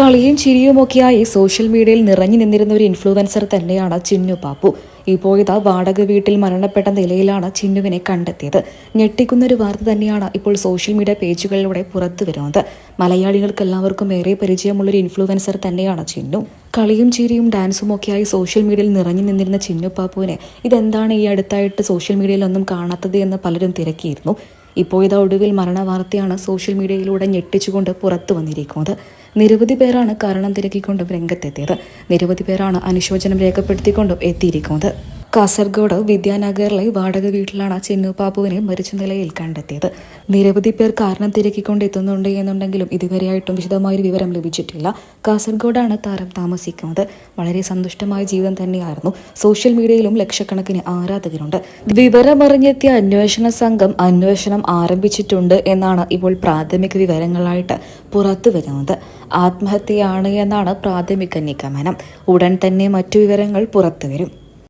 കളിയും ചിരിയുമൊക്കെയായി സോഷ്യൽ മീഡിയയിൽ നിറഞ്ഞു നിന്നിരുന്ന ഒരു ഇൻഫ്ലുവൻസർ തന്നെയാണ് ചിന്നു പാപ്പു ഇതാ വാടക വീട്ടിൽ മരണപ്പെട്ട നിലയിലാണ് ചിന്നുവിനെ കണ്ടെത്തിയത്. ഞെട്ടിക്കുന്ന ഒരു വാർത്ത തന്നെയാണ് ഇപ്പോൾ സോഷ്യൽ മീഡിയ പേജുകളിലൂടെ പുറത്തു വരുന്നത്. മലയാളികൾക്ക് എല്ലാവർക്കും ഏറെ പരിചയമുള്ള ഒരു ഇൻഫ്ലുവൻസർ തന്നെയാണ് ചിന്നു. കളിയും ചിരിയും ഡാൻസും ഒക്കെയായി സോഷ്യൽ മീഡിയയിൽ നിറഞ്ഞു നിന്നിരുന്ന ചിന്നു പാപ്പുവിനെ ഇതെന്താണ് ഈ അടുത്തായിട്ട് സോഷ്യൽ മീഡിയയിലൊന്നും കാണാത്തത് എന്ന് പലരും തിരക്കിയിരുന്നു. ഇപ്പോൾ ഇതാ ഒടുവിൽ മരണവാർത്തയാണ് സോഷ്യൽ മീഡിയയിലൂടെ ഞെട്ടിച്ചുകൊണ്ട് പുറത്തു വന്നിരിക്കുന്നത്. നിരവധി പേരാണ് കാരണം തിരക്കിക്കൊണ്ടും രംഗത്തെത്തിയത്. നിരവധി പേരാണ് അനുശോചനം രേഖപ്പെടുത്തിക്കൊണ്ടും എത്തിയിരിക്കുന്നത്. കാസർഗോഡ് വിദ്യാനഗറിലെ വാടക വീട്ടിലാണ് ചിന്നു പാപ്പുവിനെ മരിച്ച നിലയിൽ കണ്ടെത്തിയത്. നിരവധി പേർ കാരണം തിരക്കിക്കൊണ്ടെത്തുന്നുണ്ട് എന്നുണ്ടെങ്കിലും ഇതുവരെയായിട്ടും വിശദമായൊരു വിവരം ലഭിച്ചിട്ടില്ല. കാസർഗോഡാണ് താരം താമസിക്കുന്നത്. വളരെ സന്തുഷ്ടമായ ജീവിതം തന്നെയായിരുന്നു. സോഷ്യൽ മീഡിയയിലും ലക്ഷക്കണക്കിന് ആരാധകരുണ്ട്. വിവരമറിഞ്ഞെത്തിയ അന്വേഷണ സംഘം അന്വേഷണം ആരംഭിച്ചിട്ടുണ്ട് എന്നാണ് ഇപ്പോൾ പ്രാഥമിക വിവരങ്ങളായിട്ട് പുറത്തു വരുന്നത്. ആത്മഹത്യയാണ് എന്നാണ് പ്രാഥമിക നിഗമനം. ഉടൻ തന്നെ മറ്റു വിവരങ്ങൾ പുറത്തുവരും